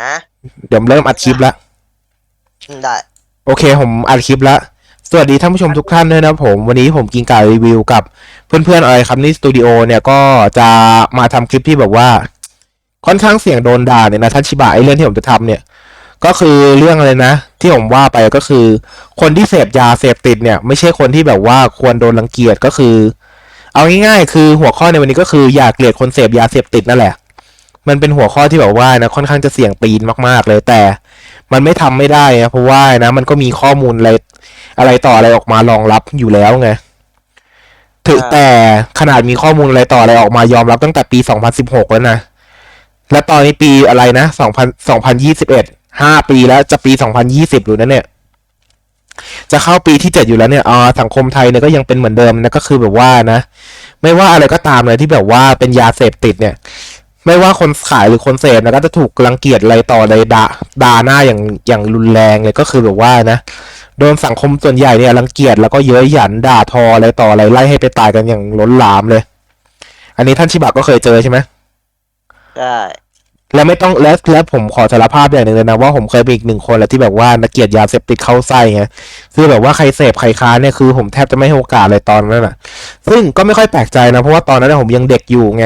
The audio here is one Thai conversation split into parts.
นะเดี๋ยวเริ่มอัดคลิปละอืมได้ โอเค ผมอัดคลิปละสวัสดีท่านผู้ชมทุกท่านด้วยนะผม วันนี้ผมกินการีวิวกับเพื่อนๆอะไรครับนี่สตูดิโอเนี่ยก็จะมาทำคลิปที่แบบว่า ค่อนข้างเสี่ยงโดนด่าเนี่ยนะท่านชิบะไอเรื่องที่ผมจะทำเนี่ย ก็คือเรื่องอะไรนะ ที่ผมว่าไปก็คือ คนที่เสพยาเสพติดเนี่ย ไม่ใช่คนที่แบบว่าควรโดนรังเกียจก็คือ เอาง่ายๆ คือหัวข้อในวันนี้ก็คืออย่าเกลียดคนเสพยาเสพติดนั่นแหละ มันเป็นหัวข้อที่แบบว่านะค่อนข้างจะเสี่ยงตีนมาก ๆ เลยแต่มันไม่ทำไม่ได้นะเพราะว่านะ มันก็มีข้อมูลอะไรอะไรต่ออะไรออกมารองรับอยู่แล้วไงถึงแต่ขนาดมีข้อมูลอะไรต่ออะไรออกมายอมรับตั้งแต่ปี 2016 แล้วนะ และตอนนี้ปีอะไรนะ2000 2021 5 ปีแล้วจะปี 2020อยู่นะเนี่ย จะเข้าปีที่ 7 อยู่แล้วเนี่ยอ่าสังคมไทยเนี่ยก็ยังเป็นเหมือนเดิมนะก็คือแบบว่านะ ไม่ว่าอะไรก็ตามเลยที่แบบว่าเป็นยาเสพติดเนี่ย ไม่ว่าคนขายหรือคนเสพนะก็จะถูกรังเกียจอะไรต่ออะไรด่าด่าหน้าอย่างอย่างรุนแรงเลยก็คือแบบว่านะโดนสังคมส่วนใหญ่เนี่ยรังเกียจแล้วก็เย้ยหยันด่าทออะไรต่ออะไรไล่ให้ไปตายกันอย่างล้นหลามเลย อันนี้ท่านชิบะก็เคยเจอใช่ไหมได้แล้วไม่ต้องแล้วแล้วผมขอสารภาพอย่างหนึ่งเลยนะว่าผมเคยเป็นอีกหนึ่งคนแหละที่แบบว่านักเกียรติยาเสพติดเข้าไส้ไงคือแบบว่าใครเสพใครค้าเนี่ยคือผมแทบจะไม่ให้โอกาสเลยตอนนั้นน่ะ ซึ่งก็ไม่ค่อยแปลกใจนะเพราะว่าตอนนั้นนะผมยังเด็กอยู่ไง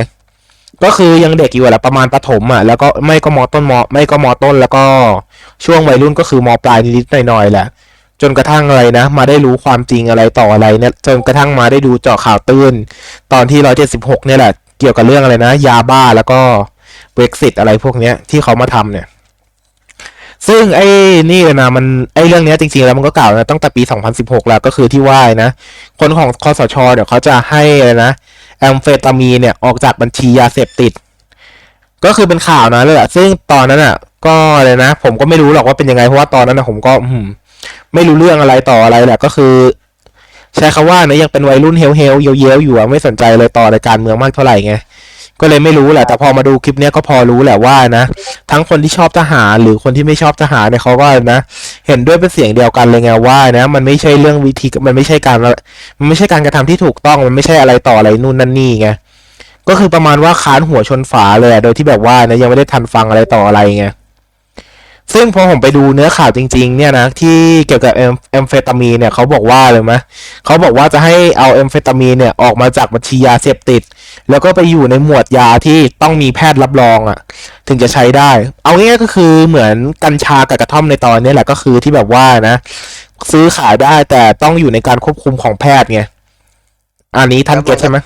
ก็คือยังเด็กอยู่แหละประมาณประถมอะแล้วก็ไม่ก็มอต้นมอไม่ก็มอต้น แล้วก็ช่วงวัยรุ่นก็คือมอปลายนิดๆหน่อยๆแหละ จนกระทั่งอะไรนะ มาได้รู้ความจริงอะไรต่ออะไรเนี่ยจนกระทั่งมาได้ดูเจาะข่าวตื้น ตอนที่ร้อยเจ็ดสิบหกเนี่ยแหละ เกี่ยวกับเรื่องอะไรนะ ยาบ้าแล้วก็เบรกซิตอะไรพวกเนี้ยที่เขามาทำเนี่ย ซึ่งไอ้นี่เลยนะมันไอ้เรื่องเนี้ยจริงๆแล้วมันก็กล่าวนะตั้งแต่ปี 2016 แล้วก็คือที่ว่านะ คนของคอสช เดี๋ยวเขาจะให้นะ แอมเฟตามีนเนี่ยออกจากบัญชียาเสพติด ก็คือเป็นข่าวนะเลยอะซึ่งตอนนั้นอะก็เลยนะ ผมก็ไม่รู้หรอกว่าเป็นยังไงเพราะว่าตอนนั้นนะผมก็อืมไม่รู้เรื่องอะไรต่ออะไรแหละก็คือ ใช้คำว่านะยังเป็นวัยรุ่นเฮลเฮลเยลเยลอยู่อะไม่สนใจเลยต่อในการเมืองมากเท่าไหร่ไง ก็เลยไม่รู้แหละ แต่พอมาดูคลิปเนี้ยก็พอรู้แหละว่านะ ทั้งคนที่ชอบทหารหรือคนที่ไม่ชอบทหารเนี่ยเขาก็นะ เห็นด้วยเป็นเสียงเดียวกันเลยไงว่านะ มันไม่ใช่เรื่องวิธีมันไม่ใช่การมันไม่ใช่การกระทำที่ถูกต้องมันไม่ใช่อะไรต่ออะไรนู่นนั่นนี่ไงก็คือประมาณว่าค้านหัวชนฝาเลยโดยที่แบบว่านะยังไม่ได้ทันฟังอะไรต่ออะไรไงซึ่งพอผมไปดูเนื้อข่าวจริง ๆ เนี่ยนะที่เกี่ยวกับแอมแอมเฟตามีนเนี่ยเขาบอกว่าเลยไหมเขาบอกว่าจะให้เอาแอมเฟตามีนเนี่ยออกมาจากบัญชียาเสพติด แล้วก็ไปอยู่ในหมวดยาที่ต้องมีแพทย์รับรองอะ่ะ ถึงจะใช้ได้ เอาง่ายๆก็คือเหมือนกัญชากับกระท่อมในตอนนี้แหละก็คือที่แบบว่านะ ซื้อขายได้แต่ต้องอยู่ในการควบคุมของแพทย์ไงอันนี้ท่านเก็ตใช่ไหม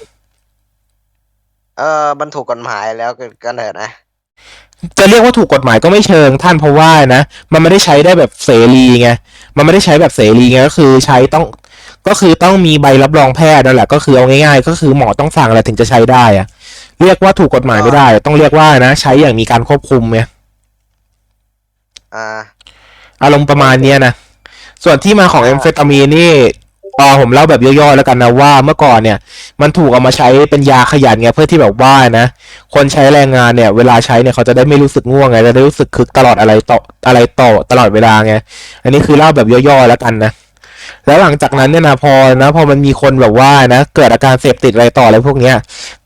เออมันถูกกฎหมายแล้วก็ก็เถิดนะจะเรียกว่าถูกกฎหมายก็ไม่เชิงท่านเพราะว่านะ มันไม่ได้ใช้ได้แบบเสรีไงมันไม่ได้ใช้แบบเสรีไงก็คือใช้ต้อง ก็คือต้องมีใบรับรองแพทย์นั่นแหละก็คือเอาง่ายๆ ก็คือหมอต้องสั่งอะไรถึงจะใช้ได้อะเรียกว่าถูกกฎหมายไม่ได้ ต้องเรียกว่านะ ใช้อย่างมีการควบคุมไงอ่าอารมณ์ประมาณเนี้ยนะส่วนที่มาของแอมเฟตามีนนี่ตอผมเล่าแบบย่อๆแล้วกันนะว่าเมื่อก่อนเนี่ย มันถูกเอามาใช้เป็นยาขยันไงเพื่อที่แบบว่านะ คนใช้แรงงานเนี่ย เวลาใช้เนี่ยเขาจะได้ไม่รู้สึกง่วงไงจะได้รู้สึกคึกตลอดอะไรต่ออะไรต่อตลอดเวลาไงอันนี้คือเล่าแบบย่อๆแล้วกันนะ แล้วหลังจากนั้นเนี่ยนะพอนะพอมันมีคนแบบว่านะ เกิดอาการเสพติดอะไรต่ออะไรพวกเนี้ย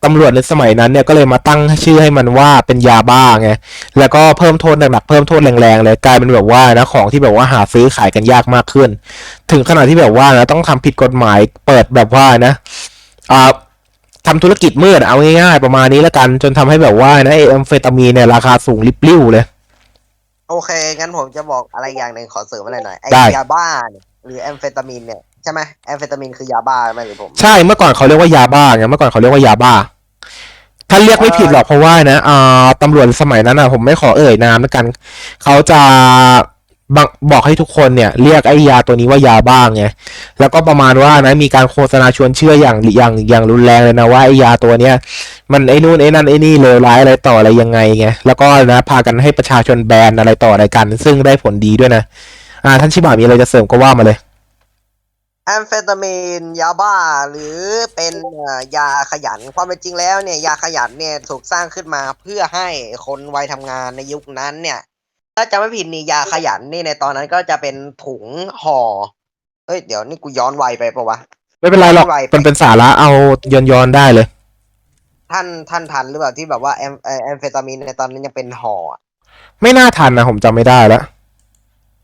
ตำรวจในสมัยนั้นเนี่ยก็เลยมาตั้งชื่อให้มันว่าเป็นยาบ้าไงแล้วก็เพิ่มโทษหนักๆเพิ่มโทษแรงๆเลยกลายเป็นแบบว่านะของที่แบบว่าหาซื้อขายกันยากมากขึ้น ถึงขนาดที่แบบว่านะต้องทำผิดกฎหมายเปิดแบบว่านะอ่าทำธุรกิจมืดเอาง่ายๆประมาณนี้แล้วกัน จนทำให้แบบว่านะไอแอมเฟตามีนเนี่ยราคาสูงริบลิ่วเลย โอเค งั้นผมจะบอกอะไรอย่างหนึ่งขอเสริมอะไรหน่อยไอ้ได้ยาบ้าเนี่ย หรือแอมเฟตามีนเนี่ยใช่ไหมแอมเฟตามีนคือยาบ้าไหมหรือผม ใช่เมื่อก่อนเขาเรียกว่ายาบ้าไงเมื่อก่อนเขาเรียกว่ายาบ้าท่านเรียกไม่ผิดหรอกเพราะว่านะอ่าตำรวจสมัยนั้นนะผมไม่ขอเอ่ยนามแล้วกัน เขาจะบบอกให้ทุกคนเนี่ย เรียกไอ้ยาตัวนี้ว่ายาบ้าไงแล้วก็ประมาณว่านะมีการโฆษณาชวนเชื่ออย่างอย่างอย่างรุนแรงเลยนะว่าไอ้ยาตัวเนี้ยมันไอ้นู่นไอ้นั่นไอ้นี่เลวร้ายอะไรต่ออะไรยังไงไงแล้วก็นะพากันให้ประชาชนแบนอะไรต่ออะไรกัน ซึ่งได้ผลดีด้วยนะ อ่าท่านชิบะมีอะไรจะเสริมก็ว่ามาเลย แอมเฟตามีนยาบ้าหรือเป็นเอ่อยาขยันความเป็นจริงแล้วเนี่ยยาขยันเนี่ยถูกสร้างขึ้นมาเพื่อให้คนวัยทำงานในยุคนั้นเนี่ยถ้าจะไม่ผิดนี่ยาขยันนี่ในตอนนั้นก็จะเป็นถุงห่อเฮ้ยเดี๋ยวนี่กูย้อนวัยไปปะวะ ไม่เป็นไรหรอก ไม่ไหว มันเป็นสาระเอาย้อนย้อนๆได้เลย ท่านท่านทันหรือเปล่าที่แบบว่าแอมเอ่อแอมเฟตามีนในตอนนั้นยังเป็นห่ออะไม่น่าทันนะผมจำไม่ได้แล้ว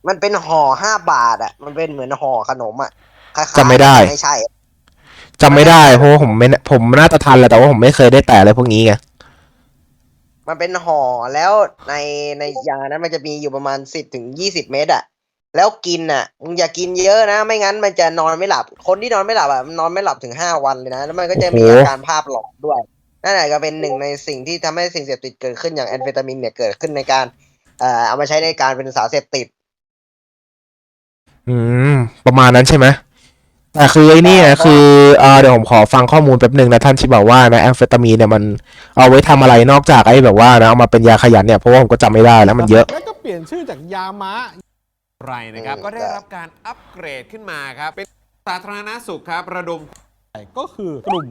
มันเป็นห่อห้าบาทอะ มันเป็นเหมือนห่อขนมอะคล้ายๆจำไม่ได้ ไม่ใช่จำไม่ได้เพราะว่าผมไม่ผมน่าจะทันแหละแต่ว่าผมไม่เคยได้แต่อะไรพวกนี้ไงมันเป็นห่อแล้วในในยานั้นมันจะมีอยู่ประมาณสิบถึงยี่สิบเม็ดอะ แล้วกินอะมึงอย่ากินเยอะนะ ไม่งั้นมันจะนอนไม่หลับ คนที่นอนไม่หลับอะมันนอนไม่หลับถึงห้าวันเลยนะ แล้วมันก็จะมีอาการภาพหลอนด้วยนั่นแหละก็เป็นหนึ่งในสิ่งที่ทำให้สิ่งเสพติดเกิดขึ้นอย่างแอมเฟตามินเนี่ยเกิดขึ้นในการเอ่อเอามาใช้ในการเป็นสารเสพติด อืม ประมาณนั้นใช่ไหมแต่คือไอ้นี่ใช่นะคือเอ่อเดี๋ยวผมขอฟังข้อมูลแป๊บหนึ่งนะท่านที่บอกว่านะแอมเฟตามีนเนี่ยมันเอาไว้ทำอะไรนอกจากไอ้แบบว่านะเอามาเป็นยาขยันเนี่ยเพราะว่าผมก็จำไม่ได้แล้วมันเยอะแล้วก็เปลี่ยนชื่อจากยาม้าไรนะครับอืมก็ได้รับการอัปเกรดขึ้นมาครับ เป็นสาธารณสุขครับระดมก็คือกลุ่ม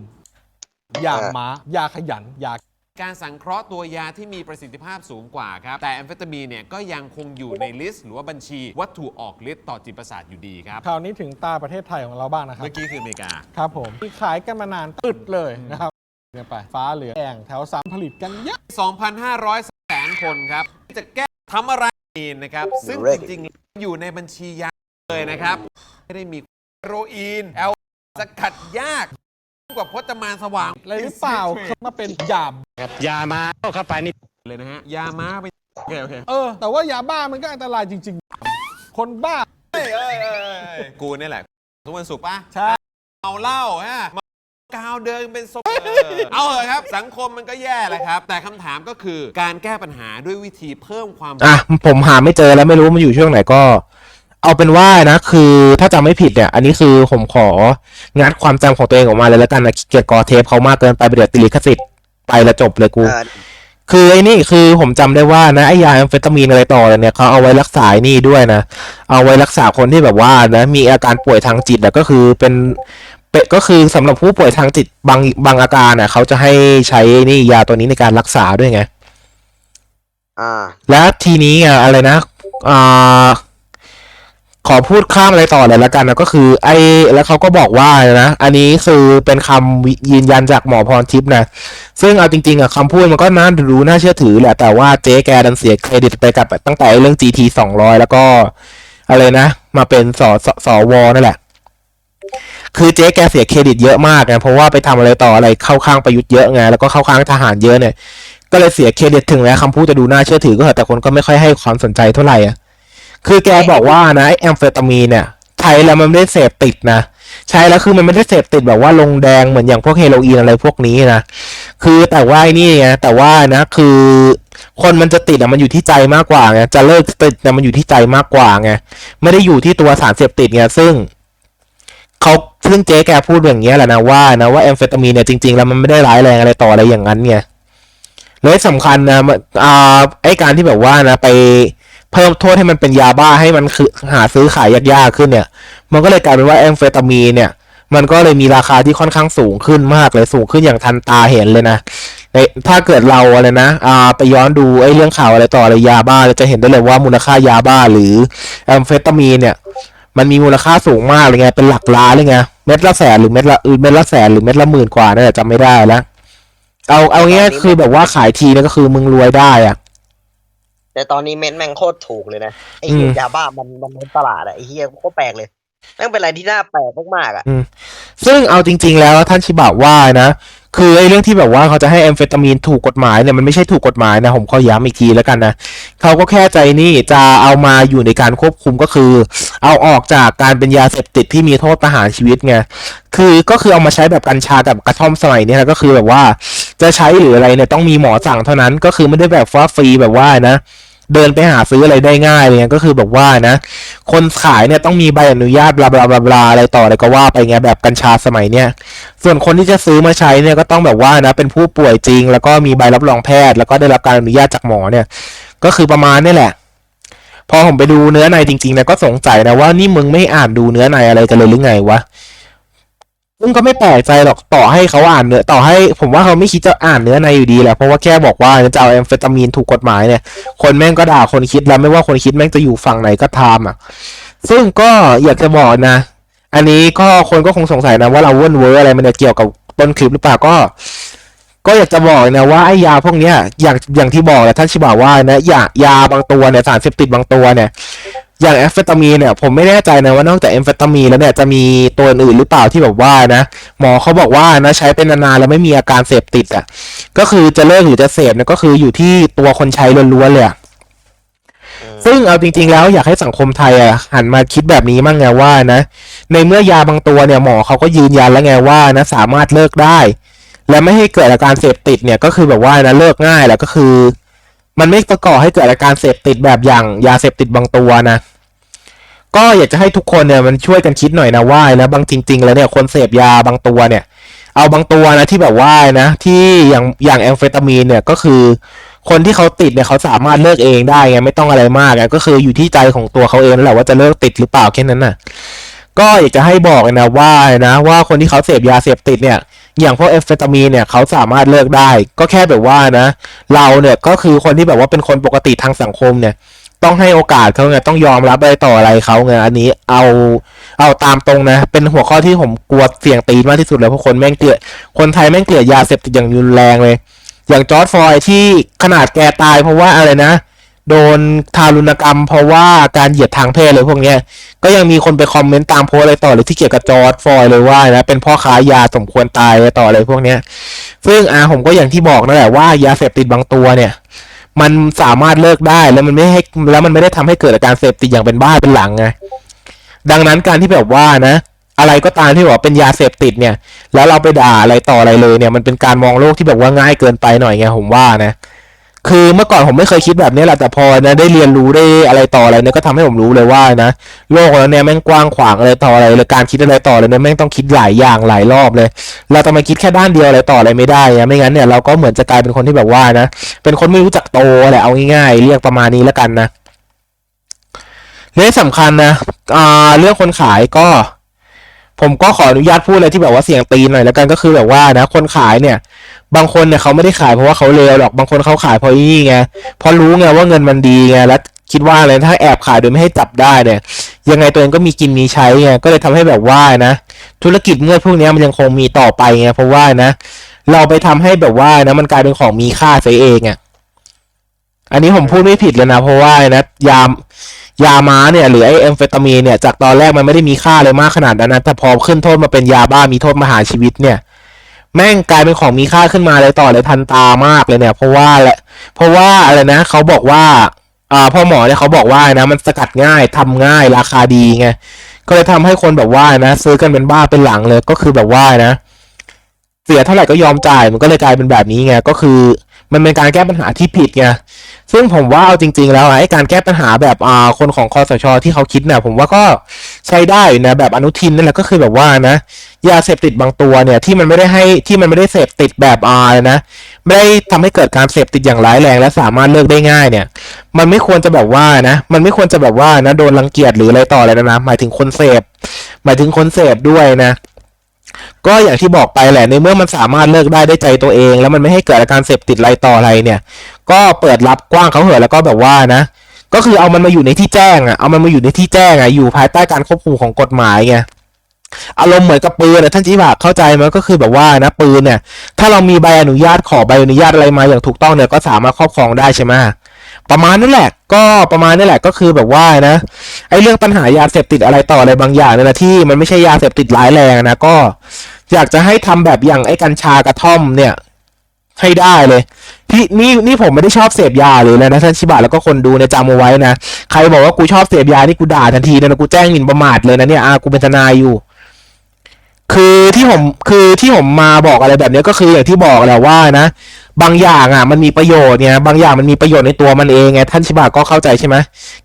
ยาม้ายาขยันยา การสังเคราะห์ตัวยาที่มีประสิทธิภาพสูงกว่าครับ แต่แอมเฟตามีนเนี่ยก็ยังคงอยู่ในลิสต์หรือว่าบัญชีวัตถุออกฤทธิ์ต่อจิตประสาทอยู่ดีครับ คราวนี้ถึงตาประเทศไทยของเราบ้างนะครับ เมื่อกี้คืออเมริกา ครับผมที่ขายกันมานานตึดเลยนะครับเนี่ยไปฟ้าเหลืองแองแถวสามผลิตกันเยอะ 2,500แสนคนครับจะแก้ทำอะไรนะครับ ซึ่งจริงๆ อยู่ในบัญชียาเลยนะครับ ไม่ได้มีเฮโรอีนแอลสกัดยาก กว่าพจมานสว่างเลยหรือเปล่ามาเป็นยายามาเข้าไปนี่เลยนะฮะยาม้าไปโอเคโอเคเออ แต่ว่ายาบ้ามันก็อันตรายจริง ๆ คนบ้า เอ้ยเอ้ยเอ้ยเอ้ยกูนี่แหละ ทุกวันศุกร์ปะใช่ เมาเหล้าฮะเมากาวเดินเป็นศพเออเอาเถอะครับ สังคมมันก็แย่แหละครับ แต่คำถามก็คือการแก้ปัญหาด้วยวิธีเพิ่มความ อะผมหาไม่เจอแล้วไม่รู้มันอยู่ช่วงไหนก็ เอาเป็นว่านะคือถ้าจำไม่ผิดเนี่ย อันนี้คือผมของัดความจำของตัวเองออกมาเลยแล้วกันนะขี้เกียจกอเทปเขามากเกินไปไปเดี๋ยวติลิขสิทธิ์ไปแล้วจบเลยกูเอ่อคือไอ้นี่คือผมจำได้ว่านะไอ้ยาแอมเฟตามีนอะไรต่อเนี่ยเขาเอาไว้รักษาไอ้นี่ด้วยนะ เอาไว้รักษาคนที่แบบว่านะมีอาการป่วยทางจิตอะก็คือเป็นเป็นก็คือสำหรับผู้ป่วยทางจิตบางบางอาการน่ะเขาจะให้ใช้นี่ยาตัวนี้ในการรักษาด้วยไง อ่า แล้วทีนี้อะอะไรนะอ่า ขอพูดข้ามอะไรต่อเลยละกันนะก็คือ ไอ้แล้วเขาก็บอกว่านะ อันนี้คือเป็นคำวิยืนยันจากหมอพรทิพย์นะ ซึ่งเอาจริงๆอะคำพูดมันก็น่ารู้น่าเชื่อถือแหละ แต่ว่าเจ๊แกดันเสียเครดิตไปกับตั้งแต่เรื่อง GT 200แล้วก็อะไรนะ มาเป็นสสสวนั่นแหละ คือเจ๊แกเสียเครดิตเยอะมากไงเพราะว่าไปทำอะไรต่ออะไรเข้าข้างประยุทธ์เยอะไงแล้วก็เข้าข้างทหารเยอะเนี่ย ก็เลยเสียเครดิตถึงแม้คำพูดจะดูน่าเชื่อถือก็เถอะแต่คนก็ไม่ค่อยให้ความสนใจเท่าไหร่อะ คือแกบอกว่านะแอมเฟตามีนเนี่ย ใช้แล้วมันไม่ได้เสพติดนะ ใช้แล้วคือมันไม่ได้เสพติดแบบว่าลงแดงเหมือนอย่างพวกเฮโรอีนอะไรพวกนี้นะ คือแต่ว่านี่ไงแต่ว่านะคือคนมันจะติดอะมันอยู่ที่ใจมากกว่าไงจะเลิกติดเนี่ยมันอยู่ที่ใจมากกว่าไงไม่ได้อยู่ที่ตัวสารเสพติดไงซึ่งเขาซึ่งเจ๊แกพูดอย่างเงี้ยแหละนะว่านะว่าแอมเฟตามีนเนี่ยจริงๆแล้วมันไม่ได้ร้ายแรงอะไรต่ออะไรอย่างนั้นไงและสำคัญนะมันอ่าไอการที่แบบว่านะไป เพิ่มโทษให้มันเป็นยาบ้าให้มันคือหาซื้อขายยากๆขึ้นเนี่ย มันก็เลยกลายเป็นว่าแอมเฟตามีนเนี่ย มันก็เลยมีราคาที่ค่อนข้างสูงขึ้นมากเลยสูงขึ้นอย่างทันตาเห็นเลยนะในถ้าเกิดเราอะไรนะอ่าไปย้อนดูไอ้เรื่องข่าวอะไรต่ออะไรยาบ้าเราจะเห็นได้เลยว่ามูลค่ายาบ้าหรือแอมเฟตามีนเนี่ย มันมีมูลค่าสูงมากเลยไงเป็นหลักล้านเลยไงเม็ดละแสนหรือเม็ดละเม็ดละแสนหรือเม็ดละหมื่นกว่านั่นแหละจำไม่ได้แล้วเอาเอางี้ตอนนี้คือแบบว่าขายทีนี่ก็คือมึงรวยได้อะ แต่ตอนนี้เม็ดแม่งโคตรถูกเลยนะไอ้อืมเหี้ยยาบ้ามันมันในตลาดอะไอ้เหี้ยโคตรแปลกเลยแม่งเป็นอะไรที่น่าแปลกมากๆอะซึ่งเอาจริง ๆ แล้วท่านชิบะว่านะ คือไอ้เรื่องที่แบบว่าเขาจะให้แอมเฟตามีนถูกกฎหมายเนี่ยมันไม่ใช่ถูกกฎหมายนะ ผมขอย้ำอีกทีแล้วกันนะเขาก็แค่ใจนี่จะเอามาอยู่ในการควบคุมก็คือ เอาออกจากการเป็นยาเสพติดที่มีโทษประหารชีวิตไงคือก็คือเอามาใช้แบบกัญชากับกระท่อมสมัยเนี้นะก็คือแบบว่าจะใช้หรืออะไรเนี่ยต้องมีหมอสั่งเท่านั้นก็คือไม่ได้แบบว่าฟรีแบบว่านะ เดินไปหาซื้ออะไรได้ง่ายเลยไงก็คือแบบว่านะ คนขายเนี่ยต้องมีใบอนุญาตบลาบลาบลาบลาอะไรต่ออะไรก็ว่าไปไงแบบกัญชาสมัยเนี้ยส่วนคนที่จะซื้อมาใช้เนี่ยก็ต้องแบบว่านะเป็นผู้ป่วยจริง แล้วก็มีใบรับรองแพทย์ แล้วก็ได้รับการอนุญาตจากหมอเนี่ย ก็คือประมาณนี่แหละ พอผมไปดูเนื้อในจริงๆนะก็สงสัยนะว่านี่มึงไม่อ่านดูเนื้อในอะไรกันเลยหรือไงวะ ซึ่งก็ไม่แปลกใจหรอกต่อให้เขาอ่านเนื้อต่อให้ผมว่าเขาไม่คิดจะอ่านเนื้อในอยู่ดีแหละเพราะว่าแค่บอกว่าจะเอาแอมเฟตามีนถูกกฎหมายเนี่ย คนแม่งก็ด่าคนคิดแล้วไม่ว่าคนคิดแม่งจะอยู่ฝั่งไหนก็ตามอะ ซึ่งก็อยากจะบอกนะ อันนี้ก็คนก็คงสงสัยนะว่าเราเว่นเวอร์อะไรมันจะเกี่ยวกับต้นคลิปหรือเปล่าก็ก็อยากจะบอกนะว่าไอ้ยาพวกเนี้ยอย่างอย่างที่บอกแหละท่านชิบะว่านะยายาบางตัวเนี่ยสารเสพติดบางตัวเนี่ย อย่างแอมเฟตามีนเนี่ยผมไม่แน่ใจนะว่านอกจากแอมเฟตามีนแล้วเนี่ยจะมีตัวอื่นหรือเปล่าที่แบบว่านะ หมอเขาบอกว่านะใช้เป็นนานๆแล้วไม่มีอาการเสพติดอะก็คือจะเลิกหรือจะเสพเนี่ยก็คืออยู่ที่ตัวคนใช้ล้วนๆเลยอะซึ่งเอาจริง ๆ แล้วอยากให้สังคมไทยอะหันมาคิดแบบนี้มั่งไงว่านะ ในเมื่อยาบางตัวเนี่ยหมอเขาก็ยืนยันแล้วไงว่านะสามารถเลิกได้ และไม่ให้เกิดอาการเสพติดเนี่ยก็คือแบบว่านะเลิกง่ายแหละก็คือ มันไม่ประกอบให้เกิดอาการเสพติดแบบอย่างยาเสพติดบางตัวนะ ก็อยากจะให้ทุกคนเนี่ยมันช่วยกันคิดหน่อยนะว่านะบางจริง ๆ แล้วเนี่ยคนเสพยาบางตัวเนี่ย เอาบางตัวนะที่แบบว่านะ ที่อย่างอย่างแอมเฟตามีนเนี่ยก็คือ คนที่เขาติดเนี่ยเขาสามารถเลิกเองได้ไงไม่ต้องอะไรมากไงก็คืออยู่ที่ใจของตัวเขาเองแหละว่าจะเลิกติดหรือเปล่าแค่นั้นน่ะ ก็อยากจะให้บอกนะว่านะ ว่าคนที่เขาเสพยาเสพติดเนี่ยอย่างพวกเอฟเฟตามีนเนี่ยเขาสามารถเลิกได้ ก็แค่แบบว่านะ เราเนี่ยก็คือคนที่แบบว่าเป็นคนปกติทางสังคมเนี่ย ต้องให้โอกาสเขาไงต้องยอมรับอะไรต่ออะไรเขาไงอันนี้เอาเอาตามตรงนะ เป็นหัวข้อที่ผมกลัวเสี่ยงตีนมากที่สุดเลยเพราะคนแม่งเกลียดคนไทยแม่งเกลียดยาเสพติดอย่างรุนแรงเลย อย่างจอร์ดฟอยที่ขนาดแกตายเพราะว่าอะไรนะ โดนทารุณกรรม เพราะว่าการเหยียดทางเพศเลยพวกเนี้ยก็ยังมีคนไปคอมเมนต์ตามโพสต์อะไรต่อเลยที่เกี่ยวกับจอร์ดฟอยเลยว่านะเป็นพ่อค้ายาสมควรตายอะไรต่ออะไรพวกเนี้ย ซึ่งอ่าผมก็อย่างที่บอกนั่นแหละว่ายาเสพติดบางตัวเนี่ย มันสามารถเลิกได้แล้วมันไม่ให้แล้วมันไม่ได้ทำให้เกิดอาการเสพติดอย่างเป็นบ้าเป็นหลังไงดังนั้นการที่แบบว่านะ อะไรก็ตามที่บอกเป็นยาเสพติดเนี่ย แล้วเราไปด่าอะไรต่ออะไรเลยเนี่ย มันเป็นการมองโลกที่แบบว่าง่ายเกินไปหน่อยไงผมว่านะ คือเมื่อก่อนผมไม่เคยคิดแบบนี้แหละแต่พอนะได้เรียนรู้ได้อะไรต่ออะไรเนี่ยก็ทำให้ผมรู้เลยว่านะโลกแล้วเนี่ยแม่งกว้างขวางอะไรต่ออะไรเลยการคิดอะไรต่อเลยเนี่ยแม่งต้องคิดหลายอย่างหลายรอบเลย เราจะมาคิดแค่ด้านเดียวอะไรต่ออะไรไม่ได้นะไม่งั้นเนี่ยเราก็เหมือนจะกลายเป็นคนที่แบบว่านะเป็นคนไม่รู้จักโตแหละเอาง่ายๆ เรียกประมาณนี้แล้วกันนะเรื่องสำคัญนะอ่าเรื่องคนขายก็ ผมก็ขออนุญาตพูดอะไรที่แบบว่าเสียงตีนหน่อยแล้วกันก็คือแบบว่านะ คนขายเนี่ย บางคนเนี่ยเขาไม่ได้ขายเพราะว่าเขาเลวหรอกบางคนเขาขายเพราะนี่ไงเพราะรู้ไงว่าเงินมันดีไงแล้วคิดว่าอะไรถ้าแอบขายโดยไม่ให้จับได้เนี่ย ยังไงตัวเองก็มีกินมีใช้ไงก็เลยทำให้แบบว่านะ ธุรกิจเงื่อนพวกนี้มันยังคงมีต่อไปไงเพราะว่านะ เราไปทำให้แบบว่านะ มันกลายเป็นของมีค่าเสียเองอะอันนี้ผมพูดไม่ผิดเลยนะ เพราะว่านะยามยาม้าเนี่ยหรือไอเอมเฟตามีนเนี่ยจากตอนแรกมันไม่ได้มีค่าเลยมากขนาดนั้นนะแต่พอขึ้นโทษมาเป็นยาบ้ามีโทษมหาชีวิตเนี่ย แม่งกลายเป็นของมีค่าขึ้นมาเลยต่อเลยทันตามากเลยเนี่ย เพราะว่าแหละเพราะว่าอะไรนะเขาบอกว่าอ่าพ่อหมอเนี่ยเขาบอกว่านะมันสกัดง่ายทำง่ายราคาดีไงก็เลยทำให้คนแบบว่านะ ซื้อกันเป็นบ้าเป็นหลังเลยก็คือแบบว่านะ เสียเท่าไหร่ก็ยอมจ่ายมันก็เลยกลายเป็นแบบนี้ไงก็คือ มันเป็นการแก้ปัญหาที่ผิดไง ซึ่งผมว่าเอาจริง ๆ แล้วไอ้การแก้ปัญหาแบบอ่าคนของคอสชที่เขาคิดเนี่ยผมว่าก็ใช้ได้นะแบบอนุทินนั่นแหละก็คือแบบว่านะยาเสพติดบางตัวเนี่ยที่มันไม่ได้ให้ที่มันไม่ได้เสพติดแบบอ่านะไม่ได้ทำให้เกิดการเสพติดอย่างร้ายแรง และสามารถเลิกได้ง่ายเนี่ย มันไม่ควรจะแบบว่านะ มันไม่ควรจะแบบว่านะโดนรังเกียจหรืออะไรต่ออะไรนะนะหมายถึงคนเสพหมายถึงคนเสพด้วยนะ ก็อย่างที่บอกไปแหละในเมื่อมันสามารถเลิกได้ได้ใจตัวเอง แล้วมันไม่ให้เกิดอาการเสพติดอะไรต่ออะไรเนี่ย ก็เปิดรับกว้างเขาเหอะแล้วก็แบบว่านะ ก็คือเอามันมาอยู่ในที่แจ้งอะเอามันมาอยู่ในที่แจ้งอะอยู่ภายใต้การควบคุมของกฎหมายไงอารมณ์เหมือนกับปืนนะท่านจีบะเข้าใจไหมก็คือแบบว่านะปืนเนี่ยถ้าเรามีใบอนุญาตขอใบอนุญาตอะไรมาอย่างถูกต้องเนี่ยก็สามารถครอบครองได้ใช่ไหม ประมาณนั่นแหละ ก็ประมาณนั่นแหละก็คือแบบว่านะไอ้เรื่องปัญหายาเสพติดอะไรต่ออะไรบางอย่างเนี่ยนะที่มันไม่ใช่ยาเสพติดร้ายแรงนะก็ อยากจะให้ทำแบบอย่างไอ้กัญชากระท่อมเนี่ยให้ได้เลยพี่นี่นี่ผมไม่ได้ชอบเสพยาเลยนะท่านชิบะแล้วก็คนดูเนี่ยจำเอาไว้นะใครบอกว่ากูชอบเสพยานี่กูด่าทันทีนะกูแจ้งหมิ่นประมาทเลยนะเนี่ยอากูเป็นทนายอยู่ คือที่ผมคือที่ผมมาบอกอะไรแบบนี้ก็คืออย่างที่บอกแหละว่านะ บางอย่างอะ มันมีประโยชน์เนี่ยบางอย่างมันมีประโยชน์ในตัวมันเองไงท่านชิบะก็เข้าใจใช่ไหม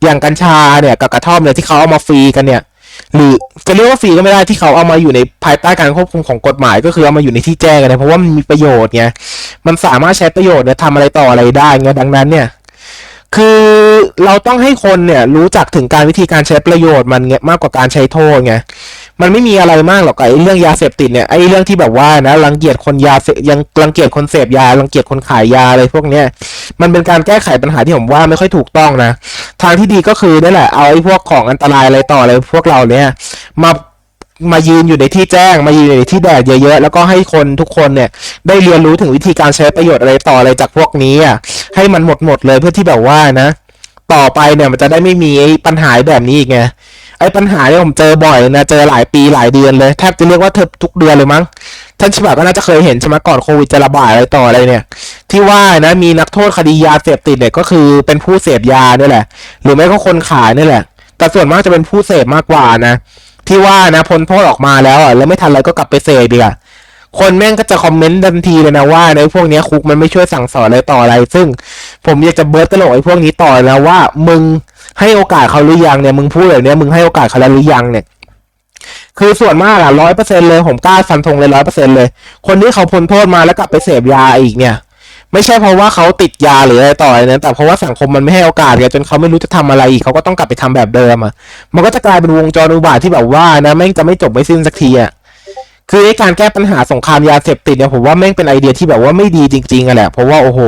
อย่างกัญชาเนี่ยกับกระท่อมเนี่ยที่เขาเอามาฟรีกันเนี่ย หรือจะเรียกว่าฟรีก็ไม่ได้ที่เขาเอามาอยู่ในภายใต้การควบคุมของกฎหมาย ก็คือเอามาอยู่ในที่แจ้งกันนะเพราะว่ามันมีประโยชน์ไงมันสามารถใช้ประโยชน์เนี่ยทำอะไรต่ออะไรได้ไงดังนั้นเนี่ยคือเราต้องให้คนเนี่ยรู้จักถึงการวิธีการใช้ประโยชน์มันเงี้ยมากกว่าการใช้โทษไง มันไม่มีอะไรมากหรอกไอ้เรื่องยาเสพติดเนี่ยไอ้เรื่องที่แบบว่านะรังเกียจคนยาเสพยังรังเกียจคนเสพยารังเกียจคนขายยาอะไรพวกเนี้ยมันเป็นการแก้ไขปัญหาที่ผมว่าไม่ค่อยถูกต้องนะ ทางที่ดีก็คือนั่แหละเอาไอ้พวกของอันตรายอะไรต่ออะไรพวกเราเนี่ยมามายืนอยู่ในที่แจ้ง มายืนอยู่ในที่แดดเยอะๆ แล้วก็ให้คนทุกคนเนี่ยได้เรียนรู้ถึงวิธีการใช้ประโยชน์อะไรต่ออะไรจากพวกนี้อะให้มันหมดหมดเลยเพื่อที่แบบว่านะ ต่อไปเนี่ยมันจะได้ไม่มีปัญหาแบบนี้อีกไง ไอ้ปัญหาเนี่ยผมเจอบ่อยนะ เจอหลายปีหลายเดือนเลยแทบจะเรียกว่าเทบทุกเดือนเลยมั้ง ท่านชิบะก็น่าจะเคยเห็นใช่ไหมก่อนโควิดจะระบาดอะไรต่ออะไรเนี่ย ที่ว่านะมีนักโทษคดียาเสพติดเนี่ยก็คือเป็นผู้เสพยาเนี่ยแหละ หรือไม่ก็คนขายนี่แหละ แต่ส่วนมากจะเป็นผู้เสพมากกว่านะ ที่ว่านะพ้นโทษออกมาแล้วอะแล้วไม่ทันอะไรก็กลับไปเสพอีกอะ คนแม่งก็จะคอมเมนต์ทันทีเลยนะว่าในพวกนี้คุกมันไม่ช่วยสั่งสอนอะไรต่ออะไร ซึ่งผมอยากจะเบิร์ตตลกไอ้พวกนี้ต่อแล้วว่า มึงให้โอกาสเขาหรือยังเนี่ยมึงพูดแบบนี้มึงให้โอกาสเขาแล้วหรือยังเนี่ยคือส่วนมากอะร้อยเปอร์เซ็นเลยผมกล้าฟันธงเลยร้อยเปอร์เซ็นเลย คนที่เขาพ้นโทษมาแล้วกลับไปเสพยาอีกเนี่ย ไม่ใช่เพราะว่าเขาติดยาหรืออะไรต่ออะไรนะแต่เพราะว่าสังคมมันไม่ให้โอกาสไงจนเขาไม่รู้จะทำอะไรอีกเขาก็ต้องกลับไปทำแบบเดิมอะมันก็จะกลายเป็นวงจรอุบาทที่แบบว่านะแม่งจะไม่จบไม่สิ้นสักทีอะ คือไอ้การแก้ปัญหาสงครามยาเสพติดเนี่ยผมว่าแม่งเป็นไอเดียที่แบบว่าไม่ดีจริงๆอะแหละเพราะว่าโอ้โห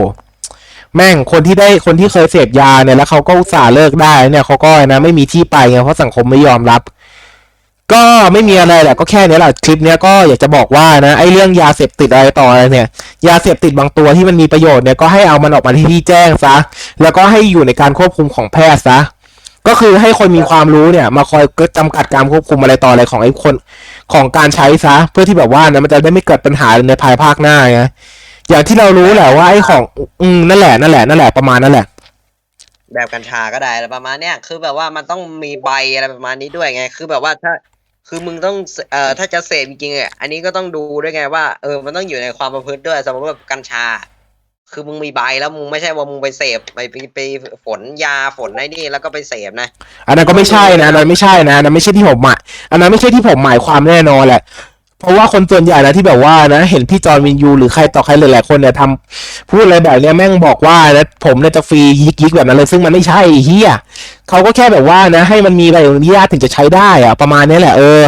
แม่งคนที่ได้คนที่เคยเสพยาเนี่ยแล้วเขาก็อุตส่าห์เลิกได้เนี่ยเขาก็นะไม่มีที่ไปไงเพราะสังคมไม่ยอมรับ ก็ไม่มีอะไรแหละก็แค่นี้แหละคลิปเนี้ยก็อยากจะบอกว่านะไอ้เรื่องยาเสพติดอะไรต่ออะไรเนี่ย ยาเสพติดบางตัวที่มันมีประโยชน์เนี่ยก็ให้เอามันออกมาที่ที่แจ้งซะแล้วก็ให้อยู่ในการควบคุมของแพทย์ซะ ก็คือให้คนมีความรู้เนี่ย มาคอยจำกัดการควบคุมอะไรต่ออะไรของไอ้คนของการใช้ซะ เพื่อที่แบบว่านะมันจะได้ไม่เกิดปัญหาในภายภาคหน้าไงอย่างที่เรารู้แหละว่าไอ้ของอืมนั่นแหละนั่นแหละนั่นแหละประมาณนั่นแหละ แบบกัญชาก็ได้อะไรประมาณเนี้ยคือแบบว่ามันต้องมีใบอะไรประมาณนี้ด้วยไง คือแบบว่าถ้าคือมึงต้องเอ่อถ้าจะเสพจริงๆอะอันนี้ก็ต้องดูด้วยไงว่าเออมันต้องอยู่ในความประพฤติด้วยสมมติว่ากัญชา คือมึงมีใบแล้วมึงไม่ใช่ว่ามึงไปเสพไปไปไปฝนยาฝนไอ้นี่แล้วก็ไปเสพนะ อันนั้นก็ไม่ใช่นะอันนั้นไม่ใช่นะอันนั้นไม่ใช่ที่ผมหมายอันนั้นไม่ใช่ที่ผมหมายความแน่นอนแหละ เพราะว่าคนส่วนใหญ่นะที่แบบว่านะ เห็นพี่จอร์นวินยูหรือใครต่อใครหลายๆคนเนี่ยทำพูดอะไรแบบเนี้ยแม่งบอกว่านะผมเนี่ยจะฟรียิกยิกแบบนั้นเลยซึ่งมันไม่ใช่เฮียเขาก็แค่แบบว่านะ ให้มันมีใบอนุญาตถึงจะใช้ได้อะประมาณนี้แหละเออ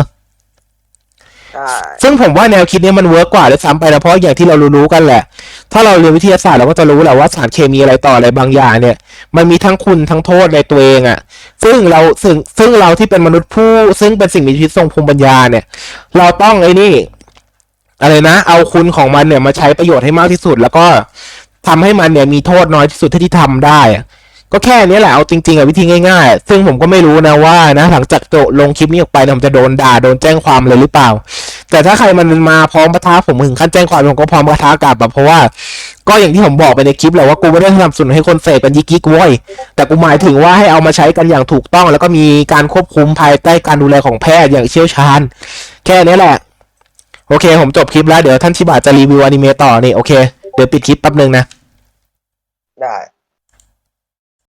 ใช่ซึ่งผมว่าแนวคิดเนี้มันเวิร์กกว่าเลยซ้ำไปนะเพราะอย่างที่เรารู้ๆกันแหละ ถ้าเราเรียนวิทยาศาสตร์เราก็จะรู้แหละว่าสารเคมีอะไรต่ออะไรบางอย่างเนี่ย มันมีทั้งคุณทั้งโทษในตัวเองอะ่ะ ซึ่งเราซึ่งซึ่งเราที่เป็นมนุษย์ผู้ ซึ่งเป็นสิ่งมีชีวิตทรงภูมิปัญญาเนี่ย เราต้องไอ้นี่ อะไรนะ เอาคุณของมันเนี่ยมาใช้ประโยชน์ให้มากที่สุด แล้วก็ทำให้มันเนี่ยมีโทษน้อยที่สุดเท่าที่ทำได้ ก็แค่นี้แหละเอาจริงๆอะวิธีง่ายๆ ซึ่งผมก็ไม่รู้นะว่านะหลังจากโจลงคลิปนี้ออกไปผมจะโดนด่าโดนแจ้งความเลยหรือเปล่า แต่ถ้าใครมันมาพร้อมปะทะผมถึงขั้นแจ้งความผมก็พร้อมปะทะกลับแบบเพราะว่าก็อย่างที่ผมบอกไปในคลิปแหละว่ากูไม่ได้สนับสนุนให้คนเสพกันยิกยิกเว้ยแต่กูหมายถึงว่าให้เอามาใช้กันอย่างถูกต้อง แล้วก็มีการควบคุมภายใต้การดูแลของแพทย์อย่างเชี่ยวชาญ แค่นี้แหละ โอเค ผมจบคลิปแล้วเดี๋ยวท่านชิบะจะรีวิวอนิเมะต่อนี่โอเคเดี๋ยวปิดคลิปแป๊บนึงนะได้